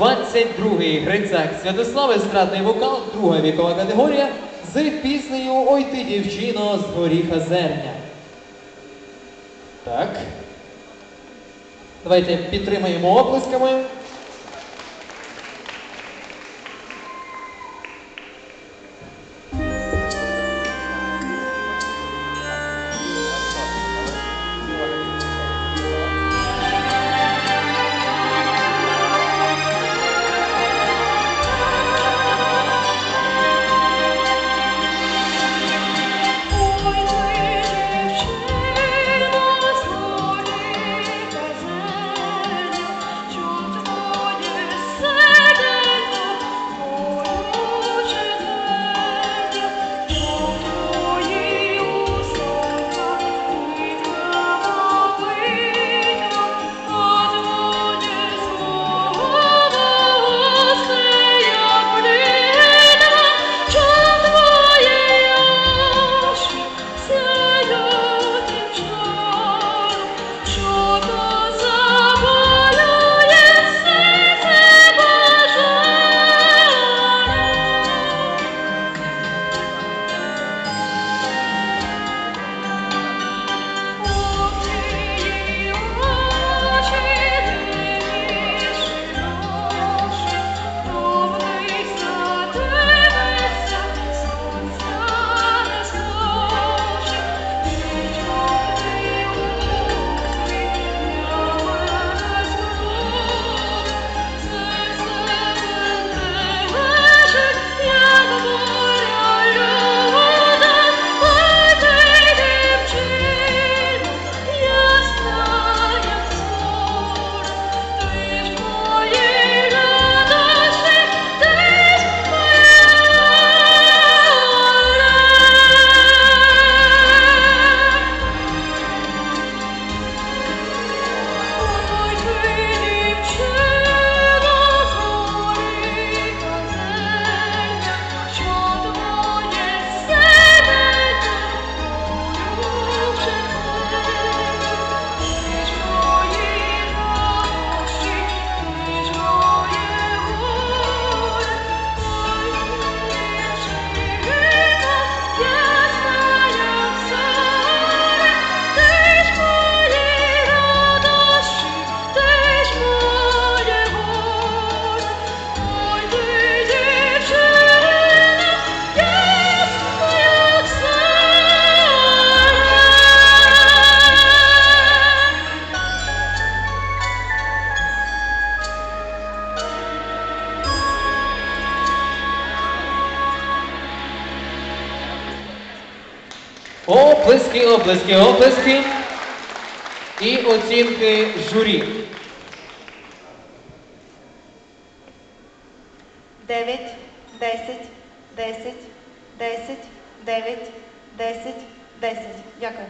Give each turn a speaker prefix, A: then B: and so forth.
A: 22-й грицак Святослав естрадний вокал, друга вікова категорія з піснею Ой ти дівчино з горіха зерня. Так. Давайте підтримаємо оплесками. Оплески, оплески, оплески і оцінки журі.
B: Дев'ять, десять, десять, десять, дев'ять, десять, десять. Дякую.